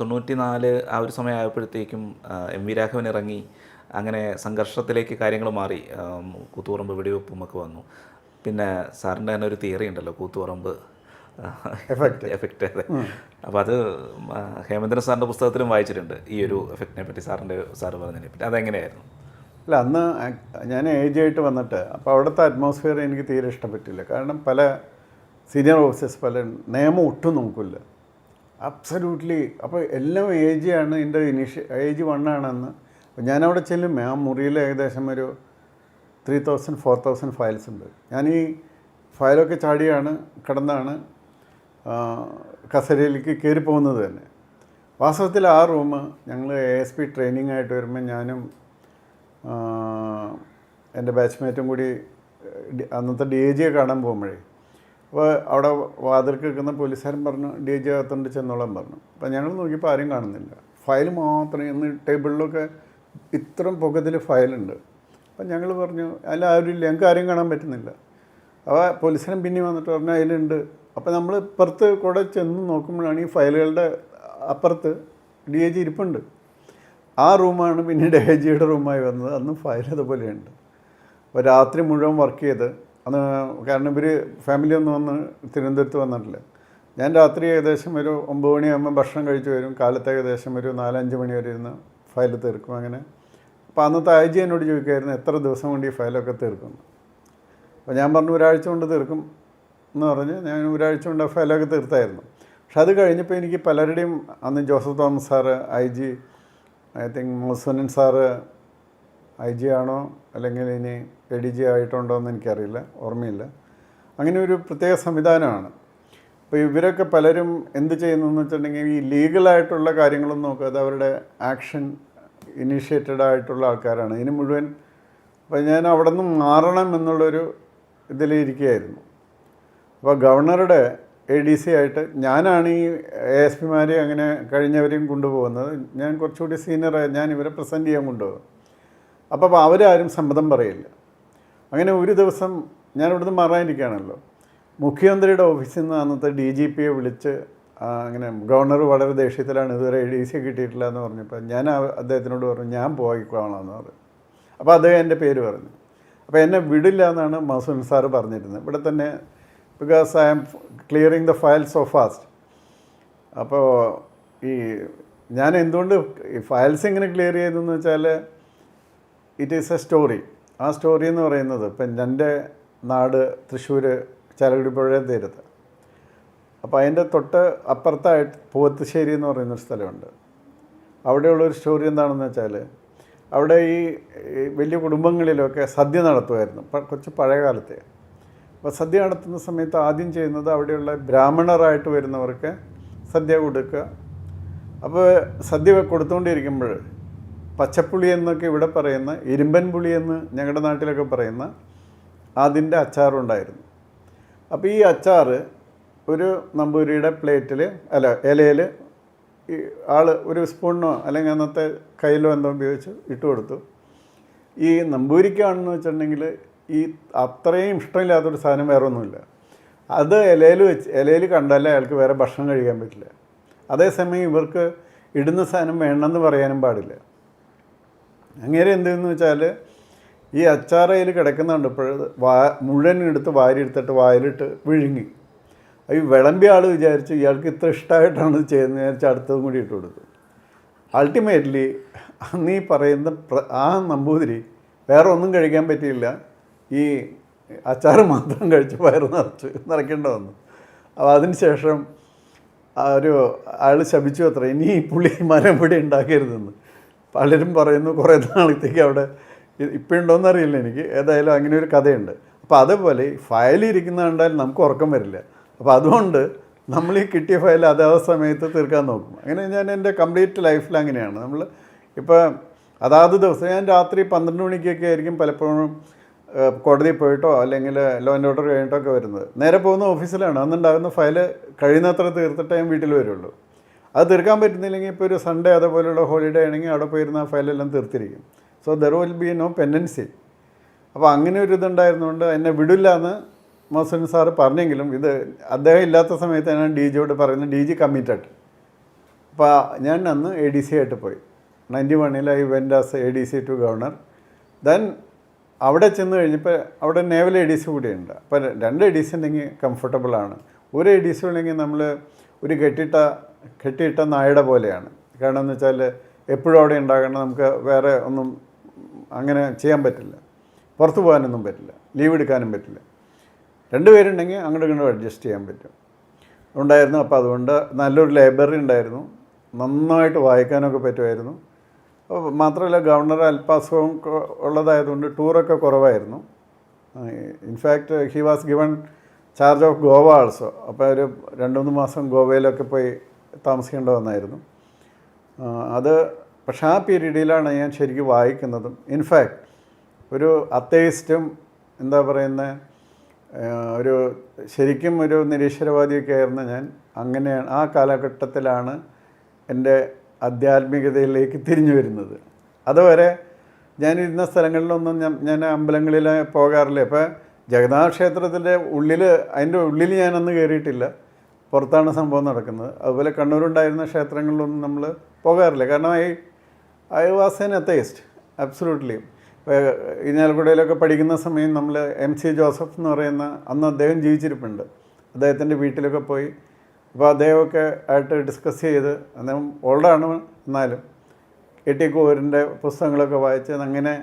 തൊണ്ണൂറ്റി നാല് ആ ഒരു സമയം ആയപ്പോഴത്തേക്കും എം വി രാഘവൻ ഇറങ്ങി. അങ്ങനെ സംഘർഷത്തിലേക്ക് കാര്യങ്ങൾ മാറി. കൂത്തുപറമ്പ് വെടിവെപ്പും ഒക്കെ വന്നു. പിന്നെ സാറിന്റെ തന്നെ ഒരു തിയറി ഉണ്ടല്ലോ കൂത്തുപറമ്പ്. എഫക്റ്റ് എഫക്റ്റ് അതെ. അപ്പോൾ അത് ഹേമേന്ദ്രൻ സാറിന്റെ പുസ്തകത്തിലും വായിച്ചിട്ടുണ്ട് ഈ ഒരു എഫക്റ്റിനെ പറ്റി സാറിന്റെ സാറ് പറഞ്ഞതിനെ പറ്റി. അതെങ്ങനെയായിരുന്നു? അല്ല അന്ന് ഞാൻ ഏജ് ആയിട്ട് വന്നിട്ട് അപ്പോൾ അവിടുത്തെ അറ്റ്മോസ്ഫിയർ എനിക്ക് തീരെ ഇഷ്ടപ്പെട്ടില്ല. കാരണം പല സീനിയർ ഓഫീസേഴ്സ് പല നിയമം ഒട്ടും നോക്കില്ല. അബ്സല്യൂട്ട്ലി അപ്പോൾ എല്ലാം ഏജ് ആണ്. എന്റെ ഇനിഷ്യ ഏജ് വണ്ണാണെന്ന് അപ്പോൾ ഞാനവിടെ ചെല്ലും ആ മുറിയിൽ ഏകദേശം ഒരു three thousand four thousand files ഉണ്ട്. ഞാൻ ഈ ഫയലൊക്കെ ചാടിയാണ് കിടന്നാണ് കസരയിലേക്ക് കയറി പോകുന്നത് തന്നെ. വാസ്തവത്തിൽ ആ റൂം ഞങ്ങൾ എ എസ് പി ട്രെയിനിങ് ആയിട്ട് വരുമ്പോൾ ഞാനും എന്റെ ബാച്ച്മേറ്റും കൂടി അന്നത്തെ ഡി എ ജിയെ കാണാൻ പോകുമ്പോഴേ അപ്പോൾ അവിടെ വാതിൽക്ക് നിൽക്കുന്ന പോലീസുകാരൻ പറഞ്ഞു ഡി ജി അകത്തുണ്ട് ചെന്നോളാൻ പറഞ്ഞു. അപ്പോൾ ഞങ്ങൾ നോക്കിയപ്പോൾ ആരും കാണുന്നില്ല. ഫയൽ മാത്രം ഇന്ന് ടേബിളിലൊക്കെ ഇത്രയും പുകത്തിൽ ഫയലുണ്ട്. അപ്പം ഞങ്ങൾ പറഞ്ഞു അതിൽ ആരും ഇല്ല ഞങ്ങൾക്ക് ആരും കാണാൻ പറ്റുന്നില്ല. അപ്പോൾ പോലീസുകാരൻ പിന്നെ വന്നിട്ട് പറഞ്ഞു അതിലുണ്ട്. അപ്പോൾ നമ്മൾ ഇപ്പുറത്ത് കൂടെ ചെന്ന് നോക്കുമ്പോഴാണ് ഈ ഫയലുകളുടെ അപ്പുറത്ത് ഡി എ ജി ഇരിപ്പുണ്ട്. ആ റൂമാണ് പിന്നീട് എ ജിയുടെ റൂമായി വന്നത്. അന്ന് ഫയൽ അതുപോലെയുണ്ട്. അപ്പോൾ രാത്രി മുഴുവൻ വർക്ക് ചെയ്ത് അന്ന് കാരണം ഇവർ ഫാമിലി ഒന്നും വന്ന് തിരുവനന്തപുരത്ത് വന്നിട്ടില്ല. ഞാൻ രാത്രി ഏകദേശം ഒരു ഒമ്പത് മണിയാകുമ്പോൾ ഭക്ഷണം കഴിച്ചു വരും. കാലത്ത് ഏകദേശം ഒരു നാലഞ്ച് മണി വരെ ഇരുന്ന് ഫയൽ തീർക്കും അങ്ങനെ. അപ്പോൾ അന്നത്തെ ഐ എന്നോട് ചോദിക്കുമായിരുന്നു എത്ര ദിവസം കൊണ്ട് ഈ ഫയലൊക്കെ തീർക്കും? അപ്പോൾ ഞാൻ പറഞ്ഞു ഒരാഴ്ച കൊണ്ട് തീർക്കും. എന്ന് പറഞ്ഞ് ഞാൻ ഒരാഴ്ച കൊണ്ട് ആ ഫയലൊക്കെ തീർത്തായിരുന്നു. പക്ഷെ അത് കഴിഞ്ഞപ്പോൾ എനിക്ക് പലരുടെയും അന്ന് Joseph Thomas sir I G I think മുസനൻ sir I G ആണോ അല്ലെങ്കിൽ ഇനി എ ഡി ജി ആയിട്ടുണ്ടോ എന്ന് എനിക്കറിയില്ല ഓർമ്മയില്ല. അങ്ങനെ ഒരു പ്രത്യേക സംവിധാനമാണ്. അപ്പോൾ ഇവരൊക്കെ പലരും എന്ത് ചെയ്യുന്നു എന്ന് വെച്ചിട്ടുണ്ടെങ്കിൽ ഈ ലീഗലായിട്ടുള്ള കാര്യങ്ങളൊന്നും നോക്കാതെ അവരുടെ ആക്ഷൻ ഇനീഷ്യേറ്റഡ് ആയിട്ടുള്ള ആൾക്കാരാണ്. ഇതിന് മുഴുവൻ അപ്പോൾ ഞാൻ അവിടെ നിന്ന് മാറണം എന്നുള്ളൊരു ഇതിലിരിക്കുകയായിരുന്നു അപ്പോൾ ഗവർണറുടെ എ ഡി സി ആയിട്ട് ഞാനാണ് ഈ എ എസ് പിമാരെ അങ്ങനെ കഴിഞ്ഞവരെയും കൊണ്ടുപോകുന്നത്. ഞാൻ കുറച്ചുകൂടി സീനിയറായി ഞാൻ ഇവരെ പ്രസന്റ് ചെയ്യാൻ കൊണ്ടുപോകും. അപ്പോൾ അവരാരും സമ്മതം പറയില്ല. അങ്ങനെ ഒരു ദിവസം ഞാൻ ഇവിടുന്ന് മാറാനിരിക്കുകയാണല്ലോ. മുഖ്യമന്ത്രിയുടെ ഓഫീസിൽ നിന്ന് അന്നത്തെ ഡി ജി പിയെ വിളിച്ച് അങ്ങനെ ഗവർണർ വളരെ ദേഷ്യത്തിലാണ് ഇതുവരെ എ ഡി സി കിട്ടിയിട്ടില്ല എന്ന് പറഞ്ഞപ്പോൾ ഞാൻ അദ്ദേഹത്തിനോട് പറഞ്ഞു ഞാൻ പോയിക്കോളാമെന്ന് പറഞ്ഞു. അപ്പോൾ അദ്ദേഹം എന്റെ പേര് പറഞ്ഞു. അപ്പോൾ എന്നെ വിടില്ല എന്നാണ് മസൂൻ സാറ് പറഞ്ഞിരുന്നത്. ഇവിടെ തന്നെ because I am clearing the file so fast അപ്പോൾ ഈ ഞാൻ എന്തുകൊണ്ട് ഈ ഫയൽസ് എങ്ങനെ ക്ലിയർ ചെയ്തെന്ന് വെച്ചാൽ ഇറ്റ് ഈസ് എ സ്റ്റോറി ആ സ്റ്റോറി എന്ന് പറയുന്നത് ഇപ്പം എന്റെ നാട് തൃശ്ശൂർ ചാലക്കുടിപ്പുഴ തീരത്ത്. അപ്പോൾ അതിന്റെ തൊട്ട് അപ്പുറത്തായിട്ട് പൂവത്തുശ്ശേരി എന്ന് പറയുന്നൊരു സ്ഥലമുണ്ട്. അവിടെയുള്ളൊരു സ്റ്റോറി എന്താണെന്ന് വെച്ചാൽ അവിടെ ഈ വലിയ കുടുംബങ്ങളിലൊക്കെ സദ്യ നടത്തുമായിരുന്നു. കുറച്ച് പഴയ കാലത്തെ അപ്പോൾ സദ്യ നടത്തുന്ന സമയത്ത് ആദ്യം ചെയ്യുന്നത് അവിടെയുള്ള ബ്രാഹ്മണറായിട്ട് വരുന്നവർക്ക് സദ്യ കൊടുക്കുക. അപ്പോൾ സദ്യ കൊടുത്തുകൊണ്ടിരിക്കുമ്പോൾ പച്ചപ്പുളി എന്നൊക്കെ ഇവിടെ പറയുന്ന ഇരുമ്പൻ പുളി എന്ന് ഞങ്ങളുടെ നാട്ടിലൊക്കെ പറയുന്ന അതിന്റെ അച്ചാറുണ്ടായിരുന്നു. അപ്പോൾ ഈ അച്ചാർ ഒരു നമ്പൂരിയുടെ പ്ലേറ്റിൽ അല്ല ഇലയിൽ ഈ ആൾ ഒരു സ്പൂണിനോ അല്ലെങ്കിൽ അന്നത്തെ കയ്യിലോ എന്തോ ഉപയോഗിച്ച് ഇട്ട് കൊടുത്തു. ഈ നമ്പൂരിക്കാണെന്ന് വെച്ചിട്ടുണ്ടെങ്കിൽ ഈ അത്രയും ഇഷ്ടമില്ലാത്തൊരു സാധനം വേറെ ഒന്നുമില്ല അത് ഇലയിൽ വെച്ച് ഇലയിൽ കണ്ടാലേ അയാൾക്ക് വേറെ ഭക്ഷണം കഴിക്കാൻ പറ്റില്ല. അതേസമയം ഇവർക്ക് ഇടുന്ന സാധനം വേണമെന്ന് പറയാനും പാടില്ല. അങ്ങനെ എന്തെന്ന് വെച്ചാൽ ഈ അച്ചാറയിൽ കിടക്കുന്നുണ്ട് ഇപ്പോൾ വാ മുഴുവൻ എടുത്ത് വാരിയെടുത്തിട്ട് വായിലിട്ട് വിഴുങ്ങി. ഈ വിളമ്പിയ ആൾ വിചാരിച്ചു ഇയാൾക്ക് ഇത്ര ഇഷ്ടമായിട്ടാണ് ചെയ്യുന്നത് വിചാരിച്ച് അടുത്തതും കൂടി ഇട്ട് കൊടുത്തു. അൾട്ടിമേറ്റ്ലി നീ പറയുന്ന ആ നമ്പൂതിരി വേറെ ഒന്നും കഴിക്കാൻ പറ്റിയില്ല. ഈ അച്ചാർ മാത്രം കഴിച്ച് വയറ് നിറച്ച് നിറയ്ക്കേണ്ട വന്നു. അപ്പോൾ അതിനുശേഷം ഒരു അയാൾ ശപിച്ചു അത്ര. ഇനി പുളി മരം പൊടി ഉണ്ടാക്കരുതെന്ന്. പലരും പറയുന്നു കുറേ നാളത്തേക്ക് അവിടെ ഇപ്പം ഉണ്ടോയെന്ന് അറിയില്ല എനിക്ക്. ഏതായാലും അങ്ങനെ ഒരു കഥയുണ്ട്. അപ്പോൾ അതേപോലെ ഈ ഫയലിൽ ഇരിക്കുന്ന കണ്ടാൽ നമുക്ക് ഉറക്കം വരില്ല. അപ്പോൾ അതുകൊണ്ട് നമ്മൾ ഈ കിട്ടിയ ഫയൽ അതാത് സമയത്ത് തീർക്കാൻ നോക്കും. അങ്ങനെ ഞാൻ എന്റെ കംപ്ലീറ്റ് ലൈഫിൽ അങ്ങനെയാണ്. നമ്മൾ ഇപ്പോൾ അതാത് ദിവസം ഞാൻ രാത്രി പന്ത്രണ്ട് മണിക്കൊക്കെ ആയിരിക്കും പലപ്പോഴും കോടതിയിൽ പോയിട്ടോ അല്ലെങ്കിൽ ലോ ആൻഡ് ഓർഡർ കഴിഞ്ഞിട്ടോ ഒക്കെ വരുന്നത്. നേരെ പോകുന്ന ഓഫീസിലാണ്. അന്നുണ്ടാകുന്ന ഫയൽ കഴിയുന്നത്ര തീർത്തിട്ടേ ഞാൻ വീട്ടിൽ വരുള്ളൂ. അത് തീർക്കാൻ പറ്റുന്നില്ലെങ്കിൽ ഇപ്പോൾ ഒരു സൺഡേ അതേപോലെയുള്ള ഹോളിഡേ ആണെങ്കിൽ അവിടെ പോയിരുന്ന ഫയലെല്ലാം തീർത്തിരിക്കും. So there will be no pendency അപ്പോൾ അങ്ങനെ ഒരു ഇതുണ്ടായിരുന്നുകൊണ്ട് എന്നെ വിടില്ല എന്ന് മോസൻ സാറ് പറഞ്ഞെങ്കിലും ഇത് അദ്ദേഹം ഇല്ലാത്ത സമയത്ത് ഞാൻ ഡി ജിയോട് പറയുന്നത് ഡി ജി കമ്മിറ്റഡ് അപ്പോൾ ഞാൻ അന്ന് എ ഡി സി ആയിട്ട് പോയി. നയന്റി വണ്ണിൽ I went as a D C to governor then അവിടെ ചെന്ന് കഴിഞ്ഞപ്പോൾ അവിടെ നേവൽ എ ഡി സി കൂടിയുണ്ട്. അപ്പോൾ രണ്ട് എ ഡി സി ഉണ്ടെങ്കിൽ കംഫർട്ടബിളാണ് ഒരു എ ഡി സി ഉണ്ടെങ്കിൽ നമ്മൾ ഒരു കെട്ടിട്ട കെട്ടിയിട്ട നായയുടെ പോലെയാണ്. കാരണം എന്ന് വെച്ചാൽ എപ്പോഴും അവിടെ ഉണ്ടാകണം. നമുക്ക് വേറെ ഒന്നും അങ്ങനെ ചെയ്യാൻ പറ്റില്ല. പുറത്തു പോകാനൊന്നും പറ്റില്ല. ലീവ് എടുക്കാനും പറ്റില്ല. രണ്ടുപേരുണ്ടെങ്കിൽ അങ്ങോട്ടും ഇങ്ങോട്ടും അഡ്ജസ്റ്റ് ചെയ്യാൻ പറ്റും. ഉണ്ടായിരുന്നു. അപ്പോൾ അതുകൊണ്ട് നല്ലൊരു ലൈബ്രറി ഉണ്ടായിരുന്നു. നന്നായിട്ട് വായിക്കാനൊക്കെ പറ്റുമായിരുന്നു. അപ്പോൾ മാത്രമല്ല ഗവർണർ അൽപാസവും ഉള്ളതായതുകൊണ്ട് ടൂറൊക്കെ കുറവായിരുന്നു. In fact he was given charge of Goa also അപ്പോൾ ഒരു രണ്ട് മൂന്ന് മാസം ഗോവയിലൊക്കെ പോയി താമസിക്കേണ്ടി വന്നായിരുന്നു. അത് പക്ഷെ ആ പീരീഡിലാണ് ഞാൻ ശരിക്കും വായിക്കുന്നതും. ഇൻഫാക്റ്റ് ഒരു അത്തേയിസ്റ്റും എന്താ പറയുന്നത് ഒരു ശരിക്കും ഒരു നിരീശ്വരവാദിയൊക്കെ ആയിരുന്നു ഞാൻ അങ്ങനെയാണ് ആ കാലഘട്ടത്തിലാണ് എന്റെ ആധ്യാത്മികതയിലേക്ക് തിരിഞ്ഞു വരുന്നത്. അതുവരെ ഞാനിരുന്ന സ്ഥലങ്ങളിലൊന്നും ഞാൻ ഞാൻ അമ്പലങ്ങളിൽ പോകാറില്ല. ഇപ്പോൾ ജഗന്നാഥ ക്ഷേത്രത്തിന്റെ ഉള്ളിൽ അതിന്റെ ഉള്ളിൽ ഞാനന്ന് കയറിയിട്ടില്ല. പുറത്താണ് സംഭവം നടക്കുന്നത്. അതുപോലെ കണ്ണൂരുണ്ടായിരുന്ന ക്ഷേത്രങ്ങളിലൊന്നും നമ്മൾ പോകാറില്ല. കാരണം I I was an atheist absolutely ഇഞ്ഞാലക്കുടയിലൊക്കെ പഠിക്കുന്ന സമയം നമ്മൾ എം സി ജോസഫ് എന്ന് പറയുന്ന അന്ന് അദ്ദേഹം ജീവിച്ചിരിപ്പുണ്ട്. അദ്ദേഹത്തിന്റെ വീട്ടിലൊക്കെ പോയി. അപ്പോൾ അദ്ദേഹമൊക്കെ ആയിട്ട് ഡിസ്കസ് ചെയ്ത് അദ്ദേഹം ഓൾഡാണ് എന്നാലും എ ടി കോവൂരിന്റെ പുസ്തകങ്ങളൊക്കെ വായിച്ച് അങ്ങനെ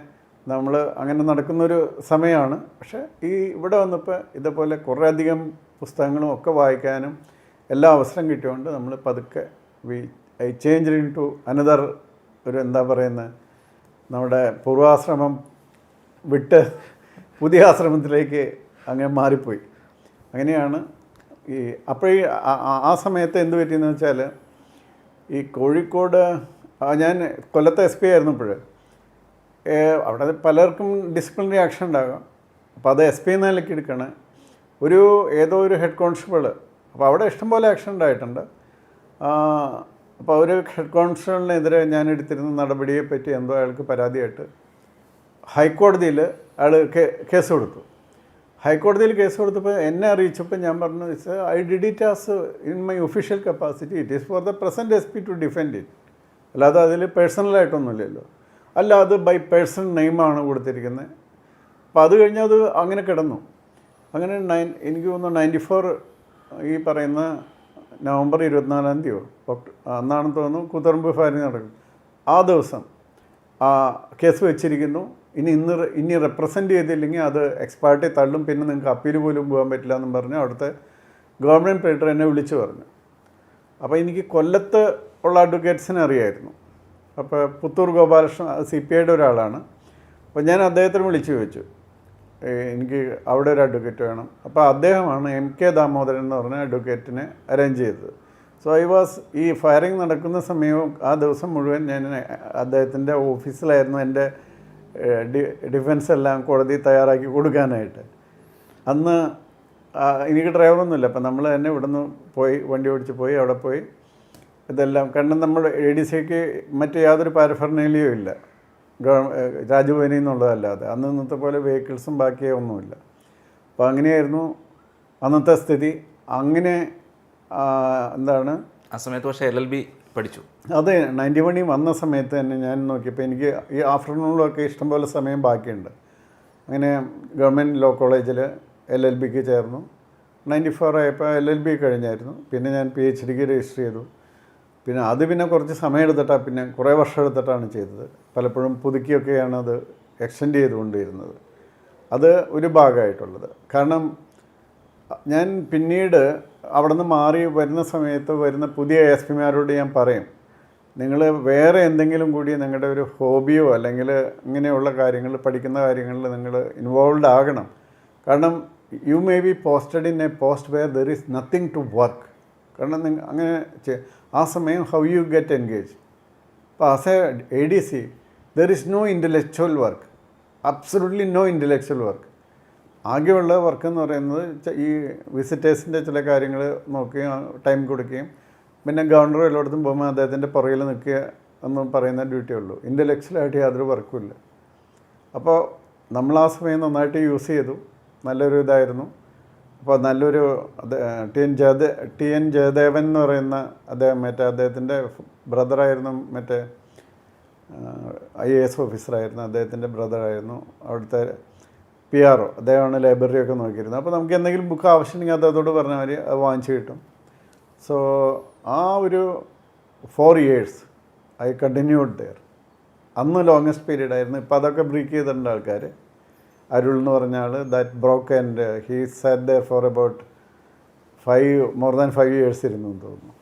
നമ്മൾ അങ്ങനെ നടക്കുന്നൊരു സമയമാണ് പക്ഷേ ഈ ഇവിടെ വന്നപ്പോൾ ഇതേപോലെ കുറേയധികം പുസ്തകങ്ങളും ഒക്കെ വായിക്കാനും എല്ലാ അവസരം കിട്ടിയോണ്ട് നമ്മൾ പതുക്കെ we I change into another ഒരു എന്താ പറയുന്നത് നമ്മുടെ പൂർവാശ്രമം വിട്ട് പുതിയ ആശ്രമത്തിലേക്ക് അങ്ങനെ മാറിപ്പോയി. അങ്ങനെയാണ് ഈ അപ്പോൾ ആ- സമയത്ത് എന്ത് പറ്റിയെന്ന് വെച്ചാൽ ഈ കോഴിക്കോട് ഞാൻ കൊല്ലത്തെ എസ് പി ആയിരുന്നപ്പോൾ അവിടെ പലർക്കും ഡിസിപ്ലിനറി ആക്ഷൻ ഉണ്ടാകാം. അപ്പോൾ അത് എസ് പി എന്ന നിലയ്ക്ക് എടുക്കണം. ഒരു ഏതോ ഒരു ഹെഡ് കോൺസ്റ്റബിൾ അപ്പോൾ അവിടെ ഇഷ്ടംപോലെ ആക്ഷൻ ഉണ്ടായിട്ടുണ്ട്. അപ്പോൾ ഒരു ഹെഡ് കോൺസ്റ്റബിളിനെതിരെ ഞാൻ എടുത്തിരുന്ന നടപടിയെ പറ്റി എന്തോ അയാൾക്ക് പരാതിയായിട്ട് ഹൈക്കോടതിയിൽ അയാൾ കേസ് കൊടുത്തു. ഹൈക്കോടതിയിൽ കേസ് കൊടുത്തപ്പോൾ എന്നെ അറിയിച്ചപ്പോൾ ഞാൻ പറഞ്ഞു I did it as in my official capacity it is for the present S P to defend it അല്ലാതെ അതിൽ പേഴ്സണലായിട്ടൊന്നുമില്ലല്ലോ അല്ല അത് ബൈ പേഴ്സണൽ നെയിമാണ് കൊടുത്തിരിക്കുന്നത്. അപ്പോൾ അത് കഴിഞ്ഞ് അത് അങ്ങനെ കിടന്നു. അങ്ങനെ നയൻ എനിക്ക് തോന്നുന്നു നയന്റി ഫോർ ഈ പറയുന്ന നവംബർ ഇരുപത്തിനാലാം തീയതിയോ അന്നാണെന്ന് തോന്നുന്നു കുത്തറമ്പ് ഫയറിങ് നടക്കും. ആ ദിവസം ആ കേസ് വെച്ചിരിക്കുന്നു. ഇനി ഇന്ന് ഇനി റെപ്രസെന്റ് ചെയ്തില്ലെങ്കിൽ അത് എക്സ്പയർട്ടി തള്ളും. പിന്നെ നിങ്ങൾക്ക് അപ്പീൽ പോലും പോകാൻ പറ്റില്ല എന്നും പറഞ്ഞ് അവിടുത്തെ ഗവൺമെന്റ് പേട്ടർ എന്നെ വിളിച്ചു പറഞ്ഞു. അപ്പോൾ എനിക്ക് കൊല്ലത്ത് ഉള്ള അഡ്വക്കേറ്റ്സിനെ അറിയായിരുന്നു. അപ്പോൾ പുത്തൂർ ഗോപാലകൃഷ്ണൻ സി പി ഐയുടെ ഒരാളാണ്. അപ്പോൾ ഞാൻ അദ്ദേഹത്തിന് വിളിച്ചു ചോദിച്ചു. എനിക്ക് അവിടെ ഒരു അഡ്വക്കേറ്റ് വേണം. അപ്പോൾ അദ്ദേഹമാണ് എം കെ ദാമോദരൻ എന്ന് പറഞ്ഞ അഡ്വക്കേറ്റിനെ അറേഞ്ച് ചെയ്തത്. സോ ഐ വാസ് ഈ ഫയറിങ് നടക്കുന്ന സമയവും ആ ദിവസം മുഴുവൻ ഞാൻ അദ്ദേഹത്തിന്റെ ഓഫീസിലായിരുന്നു എന്റെ ഡിഫൻസ് എല്ലാം കോടതി തയ്യാറാക്കി കൊടുക്കാനായിട്ട്. അന്ന് എനിക്ക് ഡ്രൈവറൊന്നുമില്ല അപ്പം നമ്മൾ തന്നെ ഇവിടുന്ന് പോയി വണ്ടി ഓടിച്ച് പോയി അവിടെ പോയി. ഇതെല്ലാം കാരണം നമ്മൾ എ ഡി സിക്ക് മറ്റു യാതൊരു പാരഫർണേലിയോ ഇല്ല. രാജഭവനിൽ നിന്നുള്ളതല്ലാതെ. അന്ന് ഇന്നത്തെ പോലെ വെഹിക്കിൾസും ബാക്കിയോ ഒന്നുമില്ല. അപ്പോൾ അങ്ങനെയായിരുന്നു അന്നത്തെ സ്ഥിതി. അങ്ങനെ എന്താണ്? ആ സമയത്ത് പക്ഷേ എൽ എൽ ബി പഠിച്ചു. അതെ നയന്റി വണ്ണി വന്ന സമയത്ത് തന്നെ ഞാൻ നോക്കിയപ്പോൾ എനിക്ക് ഈ ആഫ്റ്റർനൂണിലൊക്കെ ഇഷ്ടംപോലെ സമയം ബാക്കിയുണ്ട്. അങ്ങനെ ഗവൺമെന്റ് ലോ കോളേജിൽ എൽ എൽ ബിക്ക് ചേർന്നു. നയന്റി ഫോർ ആയപ്പോൾ എൽ എൽ ബി കഴിഞ്ഞായിരുന്നു. പിന്നെ ഞാൻ പി എച്ച് ഡിക്ക് രജിസ്റ്റർ ചെയ്തു. പിന്നെ അത് പിന്നെ കുറച്ച് സമയം എടുത്തിട്ടാണ് പിന്നെ കുറേ വർഷം എടുത്തിട്ടാണ് ചെയ്തത്. പലപ്പോഴും പുതുക്കിയൊക്കെയാണ് അത് എക്സ്റ്റെൻഡ് ചെയ്തുകൊണ്ടിരുന്നത്. അത് ഒരു ഭാഗമായിട്ടുള്ളത്. കാരണം ഞാൻ പിന്നീട് അവിടെ നിന്ന് മാറി വരുന്ന സമയത്ത് വരുന്ന പുതിയ എസ് പിമാരോട് ഞാൻ പറയും നിങ്ങൾ വേറെ എന്തെങ്കിലും കൂടി നിങ്ങളുടെ ഒരു ഹോബിയോ അല്ലെങ്കിൽ ഇങ്ങനെയുള്ള കാര്യങ്ങൾ പഠിക്കുന്ന കാര്യങ്ങളിൽ നിങ്ങൾ ഇൻവോൾവ് ആകണം. കാരണം you may be posted in a post where there is nothing to work കാരണം നിങ്ങൾ അങ്ങനെ ആ സമയം ഹൗ യു ഗെറ്റ് എൻഗേജ് അപ്പോൾ as a A D C there is no intellectual work absolutely no intellectual work ആകെയുള്ള work എന്ന് പറയുന്നത് ഈ വിസിറ്റേഴ്സിന്റെ ചില കാര്യങ്ങൾ നോക്കുകയും ടൈം കൊടുക്കുകയും പിന്നെ ഗവർണർ എല്ലായിടത്തും പോകുമ്പോൾ അദ്ദേഹത്തിന്റെ പുറകിൽ നിൽക്കുക എന്ന് പറയുന്ന ഡ്യൂട്ടി ഉള്ളൂ. ഇന്റലക്ച്വലായിട്ട് യാതൊരു വർക്കും ഇല്ല. അപ്പോൾ നമ്മൾ ആ സമയം നന്നായിട്ട് യൂസ് ചെയ്തു. നല്ലൊരു ഇതായിരുന്നു. അപ്പോൾ നല്ലൊരു ടി എൻ ജയദേ ടി എൻ ജയദേവൻ എന്ന് പറയുന്ന അദ്ദേഹം മറ്റേ അദ്ദേഹത്തിന്റെ ബ്രദറായിരുന്നു മറ്റേ ഐ എ എസ് ഓഫീസറായിരുന്നു അദ്ദേഹത്തിന്റെ ബ്രദറായിരുന്നു അവിടുത്തെ പി ആർ ഒ അദ്ദേഹമാണ് ലൈബ്രറിയൊക്കെ നോക്കിയിരുന്നത്. അപ്പോൾ നമുക്ക് എന്തെങ്കിലും ബുക്ക് ആവശ്യമുണ്ടെങ്കിൽ അദ്ദേഹത്തോട് പറഞ്ഞാൽ മതി അത് വാങ്ങിച്ചു കിട്ടും. സോ ആ ഒരു four years I continued there അന്ന് ലോങ്ങസ്റ്റ് പീരീഡ് ആയിരുന്നു. ഇപ്പോൾ അതൊക്കെ ബ്രേക്ക് ചെയ്തിട്ടുണ്ട് ആൾക്കാർ അരുൾ എന്ന് പറഞ്ഞാൽ that broke and he set there for about five more than five years ഇരുന്നു തോന്നുന്നു.